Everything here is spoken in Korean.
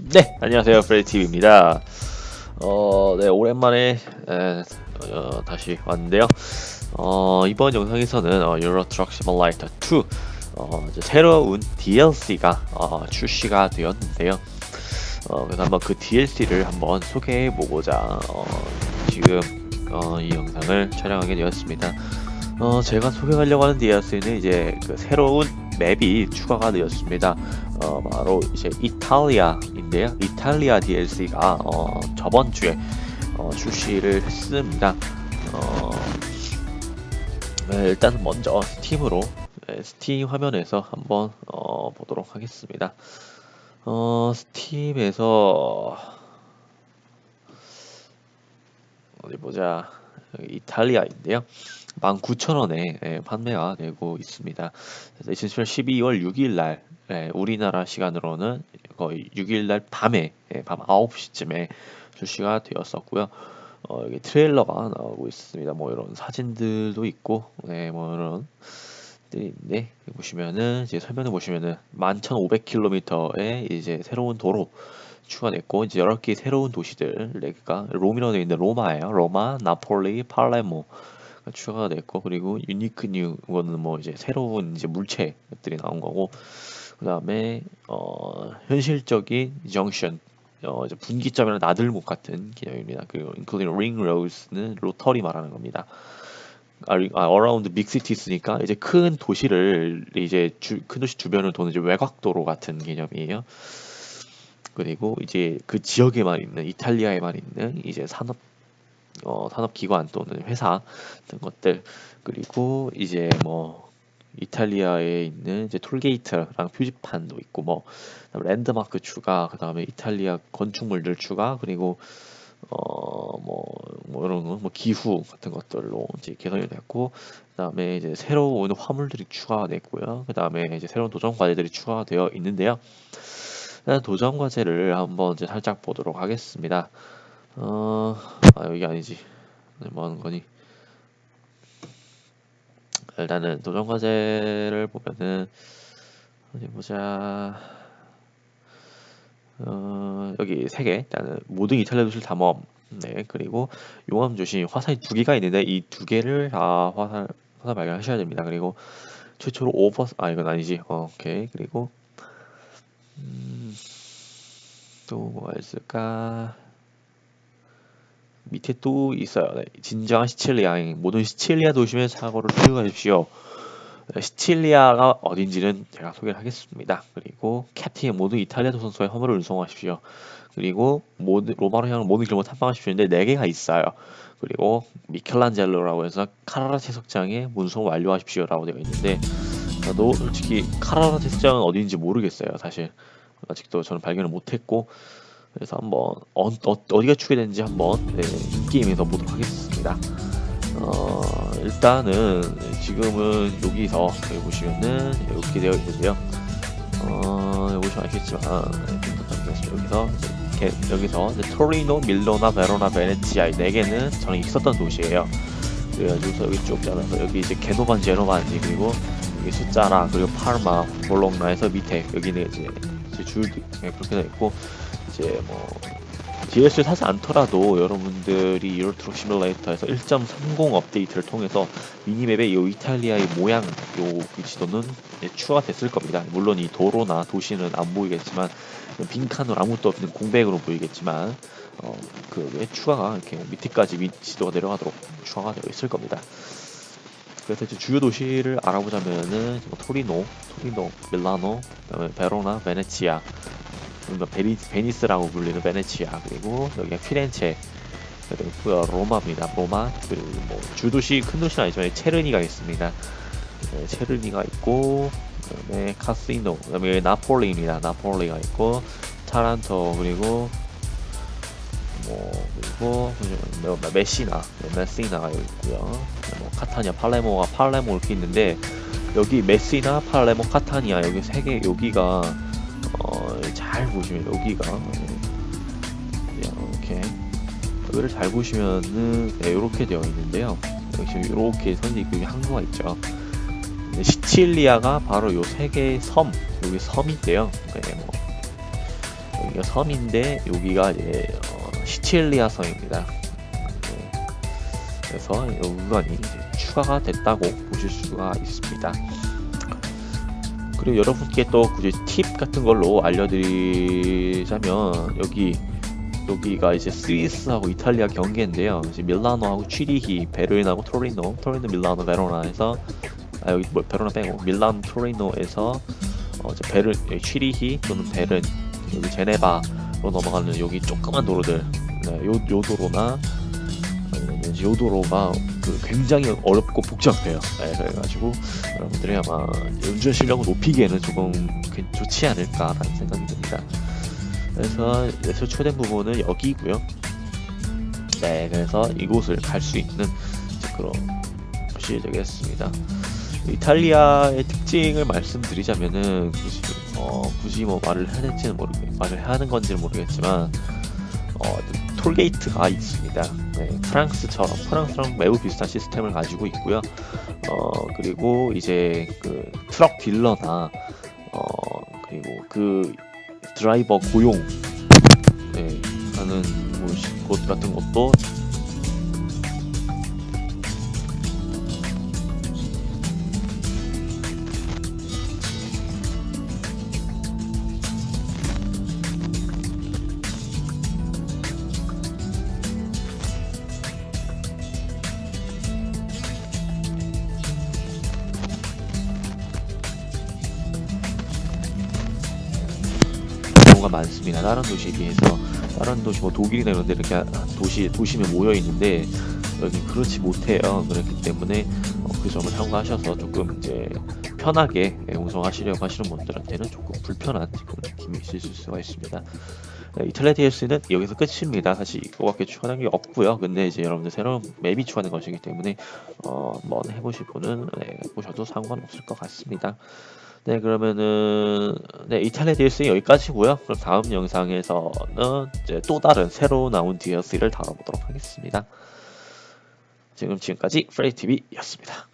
네, 안녕하세요. 프레디TV입니다. 어, 네, 오랜만에 에, 어, 다시 왔는데요. 어, 이번 영상에서는 어, 시뮬라이터 2 어, 새로운 DLC가 어, 출시가 되었는데요. 어, 그래서 한번 그 DLC를 한번 소개해 보고자 어, 지금 어, 이 영상을 촬영하게 되었습니다. 어, 제가 소개하려고 하는 DLC는 이제 그 새로운 맵이 추가가 되었습니다. 어, 바로 이제 이탈리아인데요. 이탈리아 DLC가 어, 저번 주에 어, 출시를 했습니다. 어, 네, 일단 먼저 스팀으로 네, 스팀 화면에서 한번 어, 보도록 하겠습니다. 어, 스팀에서 어디 보자. 이탈리아인데요. 19,000원에 예, 판매가 되고 있습니다. 그래서 2018 12월 6일 날 예, 우리나라 시간으로는 거의 6일 날 밤에 예, 밤 9시쯤에 출시가 되었었고요. 어, 여기 트레일러가 나오고 있습니다. 뭐 이런 사진들도 있고, 네, 뭐 이런 있는데 보시면은 이제 설명해 보시면은 11,500km의 이제 새로운 도로 추가됐고 이제 여러 개 새로운 도시들 레그가 로미노에 있는 로마예요. 로마, 나폴리, 팔레모 추가가 됐고 그리고 유니크 뉴 이거는 뭐 이제 새로운 이제 물체들이 나온 거고 그 다음에 어 현실적인 정션 어 이제 분기점이나 나들목 같은 개념입니다. 그리고 including ring roads는 로터리 말하는 겁니다. 아, 아 around big cities니까 이제 큰 도시를 이제 주, 큰 도시 주변을 도는 이제 외곽도로 같은 개념이에요. 그리고 이제 그 지역에만 있는 이탈리아에만 있는 이제 산업 어, 산업기관 또는 회사 같은 것들. 그리고 이제 뭐 이탈리아에 있는 이제 톨게이트랑 표지판도 있고 뭐 그다음에 랜드마크 추가 그 다음에 이탈리아 건축물들 추가 그리고 어뭐 뭐 이런 거뭐 기후 같은 것들로 이제 개선이 됐고 그다음에 이제 새로운 화물들이 추가가 됐고요. 그다음에 이제 새로운 도전 과제들이 추가되어 있는데요 도전 과제를 한번 이제 살짝 보도록 하겠습니다. 어, 아, 여기 아니지. 네, 뭐 하는 거니? 일단은 도전 과제를 보면은, 어디 보자. 어, 여기 세 개. 일단은 모든 이탈리아 도시를 탐험. 네, 그리고 용암 조심 화살이 두 개가 있는데 이 두 개를 다 화살, 화살 발견하셔야 됩니다. 그리고 최초로 오버, 아, 이건 아니지. 어, 오케이. 그리고, 음, 또 뭐가 있을까? 밑에 또 있어요. 네, 진정한 시칠리아 여행. 모든 시칠리아 도심의 사고를 투여하십시오. 네, 시칠리아가 어딘지는 제가 소개를 하겠습니다. 그리고 캡틴 모든 이탈리아 도선소에 화물을 운송하십시오. 그리고 모든 로마로 향하는 모든 길목을 탐방하십시오. 근데 네 개가 있어요. 그리고 미켈란젤로라고 해서 카라라 채석장에 문송 완료하십시오라고 되어 있는데 저도 솔직히 카라라 채석장은 어디인지 모르겠어요. 사실 아직도 저는 발견을 못했고 그래서 한번 어, 어, 디가 추가되는지 한번 네, 게임에서 보도록 하겠습니다. 어, 일단은 지금은 여기서 여기 보시면은 이렇게 되어 있는데요. 어, 여기 보시면 알겠지만 네, 여기서 이제, 여기서 토리노, 밀로나, 베로나, 베네치아 이 네 개는 저는 있었던 도시예요. 그래가지고 여기 쭉 잘라서 여기 이제 게노반, 제노반지 그리고 여기 숫자나 그리고 파르마, 볼롱나에서 밑에 여기는 이제 줄 네, 그렇게 되어 있고 이제 뭐 DLC를 사지 않더라도 여러분들이 유로트럭 시뮬레이터에서 1.30 업데이트를 통해서 미니맵의 이 이탈리아의 모양 요 지도는 추가가 됐을 겁니다. 물론 이 도로나 도시는 안 보이겠지만 빈칸으로 아무것도 없는 공백으로 보이겠지만 어, 그게 추가가 이렇게 밑에까지 위, 지도가 내려가도록 추가가 되어 있을 겁니다. 그래서 이제 주요 도시를 알아보자면은 뭐 토리노, 토리노, 밀라노, 그다음에 베로나, 베네치아, 그러니까 베니, 베니스라고 불리는 베네치아 그리고 여기가 피렌체 그리고 로마입니다. 로마 그리고 뭐 주도시 큰 도시는 아니지만 체르니가 있습니다. 네, 체르니가 있고 그다음에 카시노 그다음에 나폴리입니다. 나폴리가 있고 타란토 그리고 뭐 그리고 뭐 메시나 네, 메시나가 여기 있고요. 뭐 카타니아 팔레모가 팔레모 이렇게 있는데 여기 메시나 팔레모 카타니아 여기 세 개 여기가 어, 잘 보시면 여기가 이렇게 여기를 잘 보시면은 네, 이렇게 되어 있는데요. 지금 이렇게 선이 항구가 있죠. 시칠리아가 바로 요 세 개의 섬 여기 섬인데요. 네, 뭐 여기가 섬인데 여기가 이제 어, 시칠리아 섬입니다. 네. 그래서 이 구간이 이제 추가가 됐다고 보실 수가 있습니다. 그리고 여러분께 또 굳이 팁 같은 걸로 알려드리자면 여기 여기가 이제 스위스하고 이탈리아 경계인데요. 이제 밀라노하고 취리히, 베르린하고 토리노, 토리노, 밀라노, 베로나에서 아 여기 뭐 베로나 빼고 밀라노, 토리노에서 어, 이제 베르, 여기 취리히 또는 베른, 여기 제네바 로 넘어가는 여기 조그만 도로들, 네, 요, 요 도로나 아니면 요 도로가 그 굉장히 어렵고 복잡해요. 네, 그래가지고 여러분들이 아마 운전 실력을 높이기에는 조금 괜- 좋지 않을까라는 생각이 듭니다. 그래서 설치된 부분은 여기고요. 네, 그래서 이곳을 갈 수 있는 그런 것이 되겠습니다. 이탈리아의 특징을 말씀드리자면은 굳이, 어, 굳이 뭐 말을 해야 될지는 모르겠, 말을 해야 하는 건지는 모르겠지만 어, 톨게이트가 있습니다. 네, 프랑스처럼 프랑스랑 매우 비슷한 시스템을 가지고 있고요. 어, 그리고 이제 그 트럭 딜러나 어, 그리고 그 드라이버 고용 네, 하는 곳- 곳 같은 것도 경우가 많습니다. 다른 도시에 비해서 다른 도시 뭐 독일이나 이런 데 이렇게 하- 도시 도심에 모여 있는데 여기 그렇지 못해요. 그렇기 때문에 어, 그 점을 참고하셔서 조금 이제 편하게 예, 운송하시려고 하시는 분들한테는 조금 불편한 그런 느낌이 있을 수가 있습니다. 네, 이탈리아 DLC는 여기서 끝입니다. 사실 이거밖에 추가된 게 없고요. 근데 이제 여러분들 새로운 맵이 추가된 것이기 때문에 어, 한번 분은 네, 보셔도 상관없을 것 같습니다. 네 그러면은 네 이탈리아 DLC 여기까지고요. 그럼 다음 영상에서는 이제 또 다른 새로 나온 DLC를 다뤄보도록 하겠습니다. 지금 지금까지 프레이 TV였습니다.